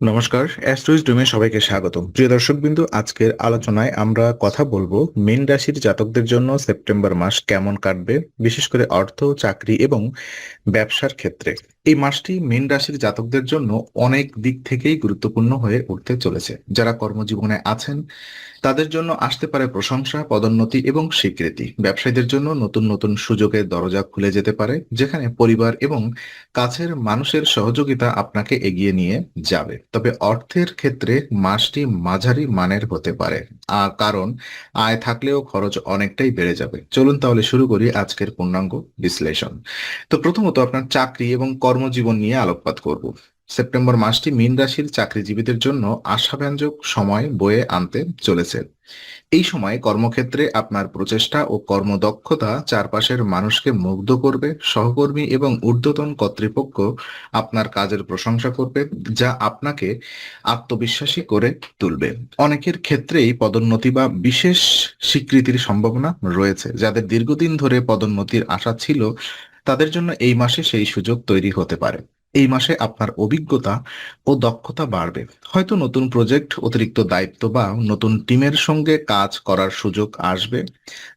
নমস্কার অ্যাস্ট্রোইজ ডোমে সবাইকে স্বাগতম। প্রিয় দর্শকবিন্দু, আজকের আলোচনায় আমরা কথা বলব মেন রাশির জাতকদের জন্য সেপ্টেম্বর মাস কেমন কাটবে, বিশেষ করে অর্থ, চাকরি এবং ব্যবসার ক্ষেত্রে। এই মাসটি মীন রাশির জাতকদের জন্য অনেক দিক থেকেই গুরুত্বপূর্ণ হয়ে উঠতে চলেছে। যারা কর্মজীবনে আছেন, তাদের জন্য আসতে পারে প্রশংসা, পদোন্নতি এবং স্বীকৃতি। ব্যবসায়ীদের জন্য নতুন নতুন সুযোগের দরজা খুলে যেতে পারে, যেখানে পরিবার এবং কাছের মানুষের সহযোগিতা আপনাকে এগিয়ে নিয়ে যাবে। তবে অর্থের ক্ষেত্রে মাসটি মাঝারি মানের হতে পারে। আ- কারণ আয় থাকলেও খরচ অনেকটাই বেড়ে যাবে। চলুন তাহলে শুরু করি আজকের পূর্ণাঙ্গ বিশ্লেষণ। তো প্রথমত আপনার চাকরি এবং কর্মজীবন নিয়ে আলোকপাত করব। সেপ্টেম্বর মাসটি মীন রাশির চাকরিজীবীদের জন্য আশাব্যঞ্জক সময় বয়ে আনতে চলেছে। এই সময় কর্মক্ষেত্রে আপনার প্রচেষ্টা ও কর্মদক্ষতা চারপাশের মানুষকে মুগ্ধ করবে, সহকর্মী এবং ঊর্ধ্বতন কর্তৃপক্ষ আপনার কাজের প্রশংসা করবে, যা আপনাকে আত্মবিশ্বাসী করে তুলবে। অনেকের ক্ষেত্রেই পদোন্নতি বা বিশেষ স্বীকৃতির সম্ভাবনা রয়েছে, যাদের দীর্ঘদিন ধরে পদোন্নতির আশা ছিল তাদের জন্য এই মাসে সেই সুযোগ তৈরি হতে পারে। এই মাসে আপনার অভিজ্ঞতা ও দক্ষতা বাড়বে। হয়তো নতুন প্রজেক্ট অতিরিক্ত দায়িত্ব বা নতুন টিমের সঙ্গে কাজ করার সুযোগ আসবে,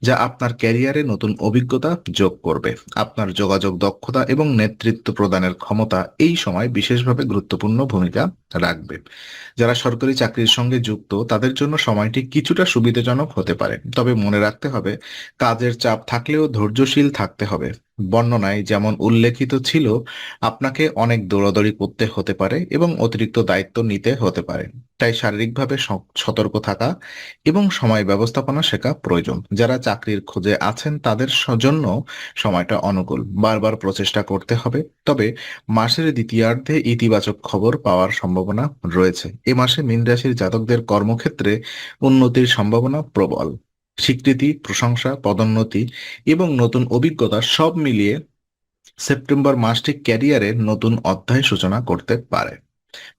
যা আপনার ক্যারিয়ারে নতুন অভিজ্ঞতা যোগ করবে। আপনার যোগাযোগ দক্ষতা এবং নেতৃত্ব প্রদানের ক্ষমতা এই সময় বিশেষভাবে গুরুত্বপূর্ণ ভূমিকা রাখবে। যারা সরকারি চাকরির সঙ্গে যুক্ত, তাদের জন্য সময়টি কিছুটা সুবিধাজনক হতে পারে। তবে মনে রাখতে হবে, কাজের চাপ থাকলেও ধৈর্যশীল থাকতে হবে। বর্ণনায় যেমন উল্লেখিত ছিল, আপনাকে অনেক দৌড়াদৌড়ি করতে হতে পারে এবং অতিরিক্ত দায়িত্ব নিতে হতে পারে। তাই শারীরিকভাবে সতর্ক থাকা এবং সময় ব্যবস্থাপনা শেখা প্রয়োজন। যারা চাকরির খোঁজে আছেন, তাদের জন্য সময়টা অনুকূল। বারবার প্রচেষ্টা করতে হবে। তবে মাসের দ্বিতীয়ার্ধে ইতিবাচক খবর পাওয়ার সম্ভাবনা রয়েছে। এ মাসে মীন রাশির জাতকদের কর্মক্ষেত্রে উন্নতির সম্ভাবনা প্রবল। স্বীকৃতি, প্রশংসা, পদোন্নতি এবং নতুন অভিজ্ঞতা সব মিলিয়ে সেপ্টেম্বর মাসটি ক্যারিয়ারের নতুন অধ্যায় সূচনা করতে পারে।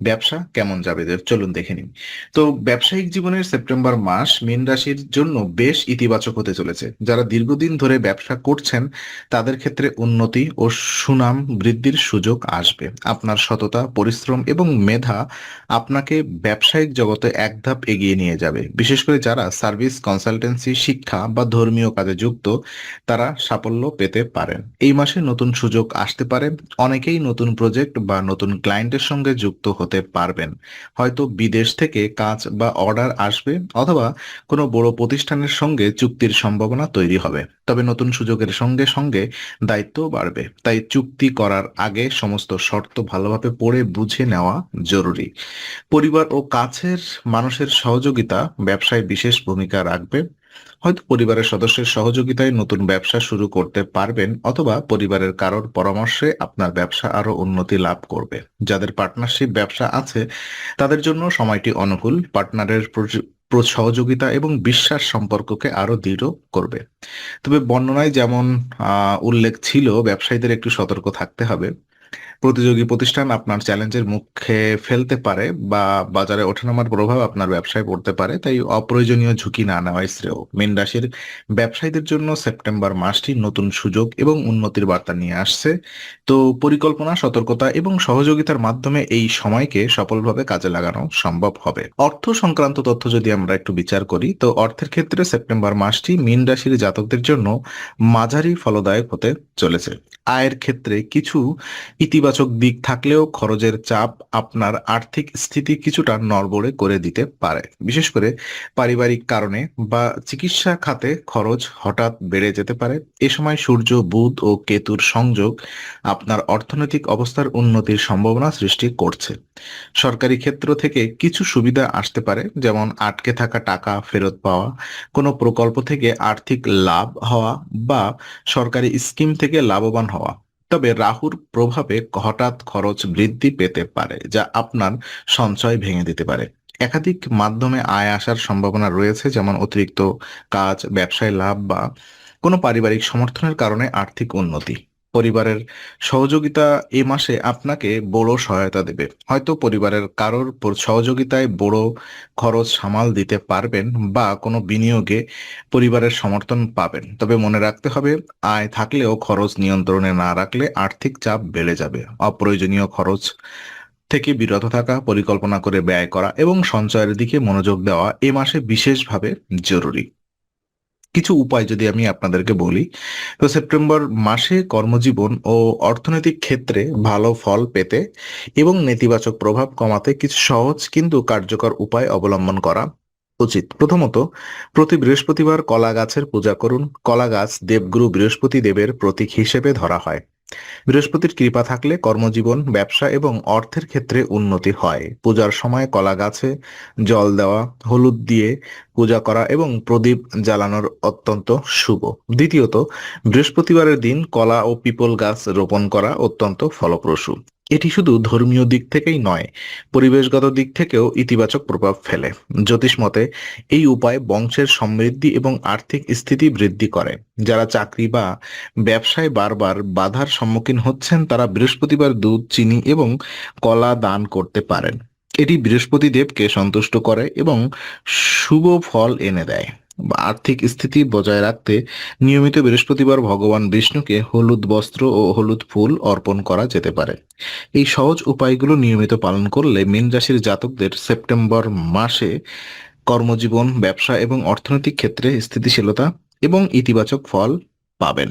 ব্যবসা কেমন যাবে? চলুন দেখে নিন তো ব্যবসায়িক জীবনের সেপ্টেম্বর মাস মীন রাশির জন্য বেশ ইতিবাচক হতে চলেছে। যারা দীর্ঘদিন ধরে ব্যবসা করছেন, তাদের ক্ষেত্রে উন্নতি ও সুনাম বৃদ্ধির সুযোগ আসবে। আপনার সততা, পরিশ্রম এবং মেধা আপনাকে ব্যবসায়িক জগতে এক ধাপ এগিয়ে নিয়ে যাবে। বিশেষ করে যারা সার্ভিস, কনসালটেন্সি, শিক্ষা বা ধর্মীয় কাজে যুক্ত, তারা সাফল্য পেতে পারেন। এই মাসে নতুন সুযোগ আসতে পারে। অনেকেই নতুন প্রজেক্ট বা নতুন ক্লায়েন্টের সঙ্গে যুক্ত হতে পারবেন। হয়তো বিদেশ থেকে কাজ বা অর্ডার আসবে অথবা কোনো বড় প্রতিষ্ঠানের সঙ্গে চুক্তির সম্ভাবনা তৈরি হবে। তবে নতুন সুযোগের সঙ্গে সঙ্গে দায়িত্বও বাড়বে। তাই চুক্তি করার আগে সমস্ত শর্ত ভালোভাবে পড়ে বুঝে নেওয়া জরুরি। পরিবার ও কাছের মানুষের সহযোগিতা ব্যবসায় বিশেষ ভূমিকা রাখবে। হয়তো পরিবারের সদস্যের সহযোগিতায় নতুন ব্যবসা শুরু করতে পারবেন অথবা পরিবারের কারোর পরামর্শে আপনার ব্যবসা আরও উন্নতি লাভ করবে। যাদের পার্টনারশিপ ব্যবসা আছে, তাদের জন্য সময়টি অনুকূল, পার্টনারের সহযোগিতা এবং বিশ্বাস সম্পর্ককে আরও দৃঢ় করবে। তবে বর্ণনায় যেমন উল্লেখ ছিল, ব্যবসায়ীদের একটু সতর্ক থাকতে হবে। প্রতিযোগী প্রতিষ্ঠান আপনার চ্যালেঞ্জের মুখে ফেলতে পারে বা বাজারে ওঠানামার প্রভাব আপনার ব্যবসায় পড়তে পারে, তাই অপ্রয়োজনীয় ঝুঁকি না নেওয়াই শ্রেয়। মীন রাশির ব্যবসায়ীদের জন্য সেপ্টেম্বর মাসটি নতুন সুযোগ এবং উন্নতির বার্তা নিয়ে আসছে। তো পরিকল্পনা, সতর্কতা এবং সহযোগিতার মাধ্যমে এই সময়কে সফলভাবে কাজে লাগানো সম্ভব হবে। অর্থ সংক্রান্ত তথ্য যদি আমরা একটু বিচার করি, তো অর্থের ক্ষেত্রে সেপ্টেম্বর মাসটি মীন রাশির জাতকদের জন্য মাঝারি ফলদায়ক হতে চলেছে। আয়ের ক্ষেত্রে কিছু ইতিবাচক দিক থাকলেও খরচের চাপ আপনার আর্থিক স্থিতি কিছুটা নড়বড়ে করে দিতে পারে। বিশেষ করে পারিবারিক কারণে বা চিকিৎসা খাতে খরচ হঠাৎ বেড়ে যেতে পারে। এ সময় সূর্য, বুধ ও কেতুর সংযোগ আপনার অর্থনৈতিক অবস্থার উন্নতির সম্ভাবনা সৃষ্টি করছে। সরকারি ক্ষেত্র থেকে কিছু সুবিধা আসতে পারে, যেমন আটকে থাকা টাকা ফেরত পাওয়া, কোনো প্রকল্প থেকে আর্থিক লাভ হওয়া বা সরকারি স্কিম থেকে লাভবান হওয়া। তবে রাহুর প্রভাবে হঠাৎ খরচ বৃদ্ধি পেতে পারে, যা আপনার সঞ্চয় ভেঙে দিতে পারে। একাধিক মাধ্যমে আয় আসার সম্ভাবনা রয়েছে, যেমন অতিরিক্ত কাজ, ব্যবসায় লাভ বা কোনো পারিবারিক সমর্থনের কারণে আর্থিক উন্নতি। পরিবারের সহযোগিতা এ মাসে আপনাকে বড় সহায়তা দেবে। হয়তো পরিবারের কারোর সহযোগিতায় বড় খরচ সামাল দিতে পারবেন বা কোনো বিনিয়োগে পরিবারের সমর্থন পাবেন। তবে মনে রাখতে হবে, আয় থাকলেও খরচ নিয়ন্ত্রণে না রাখলে আর্থিক চাপ বেড়ে যাবে। অপ্রয়োজনীয় খরচ থেকে বিরত থাকা, পরিকল্পনা করে ব্যয় করা এবং সঞ্চয়ের দিকে মনোযোগ দেওয়া এ মাসে বিশেষভাবে জরুরি। কিছু উপায় যদি আমি আপনাদেরকে বলি, তো সেপ্টেম্বর মাসে কর্মজীবন ও অর্থনৈতিক ক্ষেত্রে ভালো ফল পেতে এবং নেতিবাচক প্রভাব কমাতে কিছু সহজ কিন্তু কার্যকর উপায় অবলম্বন করা উচিত। প্রথমত, প্রতি বৃহস্পতিবার কলা গাছের পূজা করুন। কলা গাছ দেবগুরু বৃহস্পতি দেবের প্রতীক হিসেবে ধরা হয়। বৃহস্পতির কৃপা থাকলে কর্মজীবন, ব্যবসা এবং অর্থের ক্ষেত্রে উন্নতি হয়। পূজার সময় কলা গাছে জল দেওয়া, হলুদ দিয়ে পূজা করা এবং প্রদীপ জ্বালানোর অত্যন্ত শুভ। দ্বিতীয়ত, বৃহস্পতিবারের দিন কলা ও পিপল গাছ রোপণ করা অত্যন্ত ফলপ্রসূ। এটি শুধু ধর্মীয় দিক থেকেই নয়, পরিবেশগত দিক থেকেও ইতিবাচক প্রভাব ফেলে। জ্যোতিষ মতে, এই উপায় বংশের সমৃদ্ধি এবং আর্থিক স্থিতি বৃদ্ধি করে। যারা চাকরি বা ব্যবসায় বারবার বাধার সম্মুখীন হচ্ছেন, তারা বৃহস্পতিবার দুধ, চিনি এবং কলা দান করতে পারেন। এটি বৃহস্পতি দেবকে সন্তুষ্ট করে এবং শুভ ফল এনে দেয়। আর্থিক স্থিতি বজায় রাখতে নিয়মিত বৃহস্পতিবার ভগবান বিষ্ণুকে হলুদ বস্ত্র ও হলুদ ফুল অর্পণ করা যেতে পারে। এই সহজ উপায়গুলো নিয়মিত পালন করলে মীন রাশির জাতকদের সেপ্টেম্বর মাসে কর্মজীবন, ব্যবসা এবং অর্থনৈতিক ক্ষেত্রে স্থিতিশীলতা এবং ইতিবাচক ফল পাবেন।